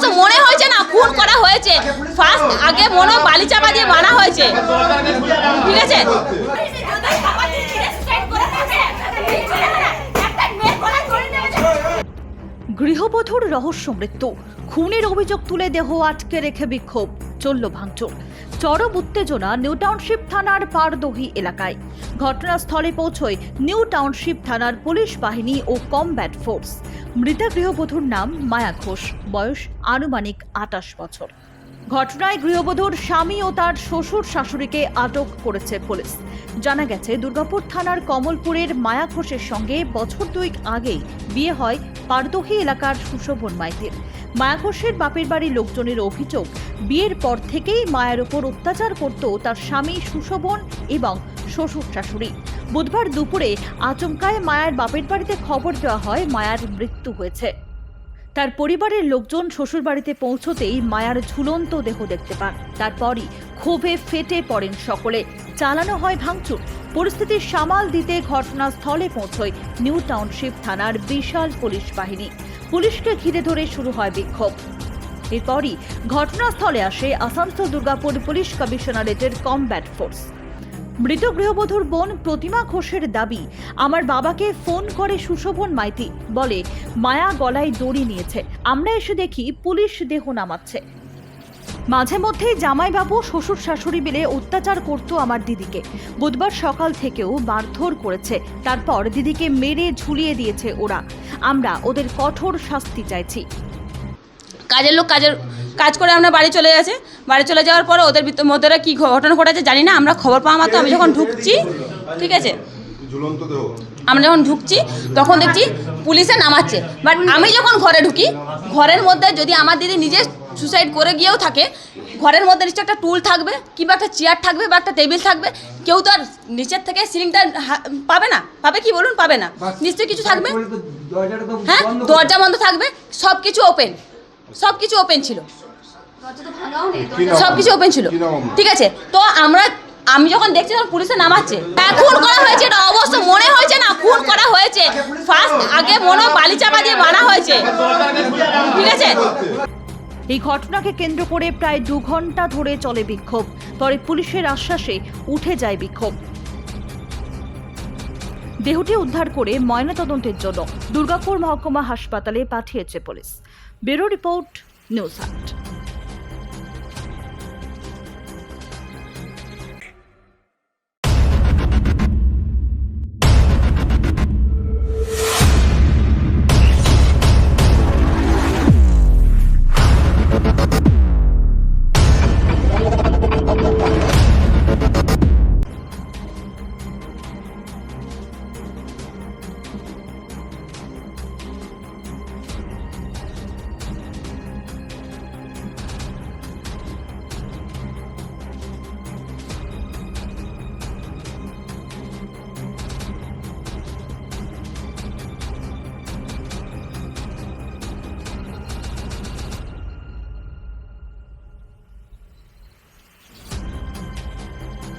অবশ্য মনে হয়েছে না, খুন করা হয়েছে। ফার্স্ট আগে মনে বালি চাপা দিয়ে মারা হয়েছে। ঠিক আছে? গৃহবধূর রহস্য মৃত্যু। খুনের অভিযোগ তুলে দেহ আটকে রেখে বিক্ষোভ। চলল ভাঙচুর। চরম উত্তেজনা নিউ টাউনশিপ থানার পারদহি এলাকায়। ঘটনাস্থলে পৌঁছয় নিউ টাউনশিপ থানার পুলিশ বাহিনী ও কমব্যাট ফোর্স। মৃতা গৃহবধূর নাম মায়া ঘোষ। বয়স আনুমানিক আটাশ বছর। ঘটনায় গৃহবধূর স্বামী ও তার শ্বশুর শাশুড়িকে আটক করেছে পুলিশ। জানা গেছে, দুর্গাপুর থানার কমলপুরের মায়া ঘোষের সঙ্গে বছর দুয়েক আগেই বিয়ে হয় পারদহি এলাকার সুশোভন মাইতির। মায়া ঘোষের বাপের বাড়ির লোকজনের অভিযোগ, বিয়ের পর থেকেই মায়ের ওপর অত্যাচার করত তার স্বামী সুশোভন এবং শ্বশুর শাশুড়ি। বুধবার দুপুরে আচমকায় মায়ার বাপের বাড়িতে খবর দেওয়া হয়, মায়ার মৃত্যু হয়েছে। তার পরিবারের লোকজন শ্বশুরবাড়িতে পৌঁছতেই মায়ার ঝুলন্ত দেহ দেখতে পান। তারপরই ক্ষোভে ফেটে পড়েন সকলে। চালানো হয় ভাঙচুর। পরিস্থিতি সামাল দিতে ঘটনাস্থলে পৌঁছয় নিউ টাউনশিপ থানার বিশাল পুলিশ বাহিনী। পুলিশকে ঘিরে ধরে শুরু হয় বিক্ষোভ। এরপরই ঘটনাস্থলে আসে আসানসোল দুর্গাপুর পুলিশ কমিশনারেটের কমব্যাট ফোর্স। মৃত গৃহবধূর বোন প্রতিমা ঘোষের দাবি। আমার বাবাকে ফোন করে সুশোভন মাইতি। বলে, মায়া গলায় দড়ি নিয়েছে। আমরা এসে দেখি পুলিশ দেহ নামাচ্ছে। মাঝে মধ্যেই জামাইবাবু, শ্বশুর শাশুড়ি মিলে অত্যাচার করতো আমার দিদিকে। বুধবার সকাল থেকেও মারধর করেছে। তারপর দিদিকে মেরে ঝুলিয়ে দিয়েছে ওরা। আমরা ওদের কঠোর শাস্তি চাইছি। কাজের লোক কাজের কাজ করে আমরা বাড়ি চলে গেছে। বাড়ি চলে যাওয়ার পরে ওদের ভিতর মধ্যে কি ঘটনা ঘটেছে জানি না আমরা খবর পাওয়া মাত্র আমি যখন ঢুকছি ঠিক আছে? আমরা যখন ঢুকছি তখন দেখছি পুলিশে নামাচ্ছে। বাট আমি যখন ঘরে ঢুকি ঘরের মধ্যে যদি আমার দিদি নিজে সুসাইড করে গিয়েও থাকে ঘরের মধ্যে নিশ্চয় একটা টুল থাকবে কিংবা একটা চেয়ার থাকবে বা একটা টেবিল থাকবে কেউ তো আর নিচের থেকে সিলিংটা পাবে না। পাবে কি বলুন? পাবে না। নিশ্চয়ই কিছু থাকবে? হ্যাঁ? দরজা বন্ধ থাকবে সব কিছু ওপেন সব কিছু ওপেন ছিল। কি নাম? সব কিছু ওপেন ছিল? ঠিক আছে তো আমরা আমি যখন দেখছি তখন পুলিশে নামাচ্ছে। খুন করা হয়েছে এটা অবশ্য মনে হয়েছে না খুন করা হয়েছে। ফার্স্ট আগে মনে হয় বালি চাপা দিয়ে মারা হয়েছে। ঠিক আছে? এই ঘটনাকে কেন্দ্র করে প্রায় দু ঘণ্টা ধরে চলে বিক্ষোভ। পরে পুলিশের আশ্বাসে উঠে যায় বিক্ষোভ। দেহটি উদ্ধার করে ময়নাতদন্তের জন্য দুর্গাপুর মহকুমা হাসপাতালে পাঠিয়েছে পুলিশ। ব্যুরো রিপোর্ট নিউজ আট।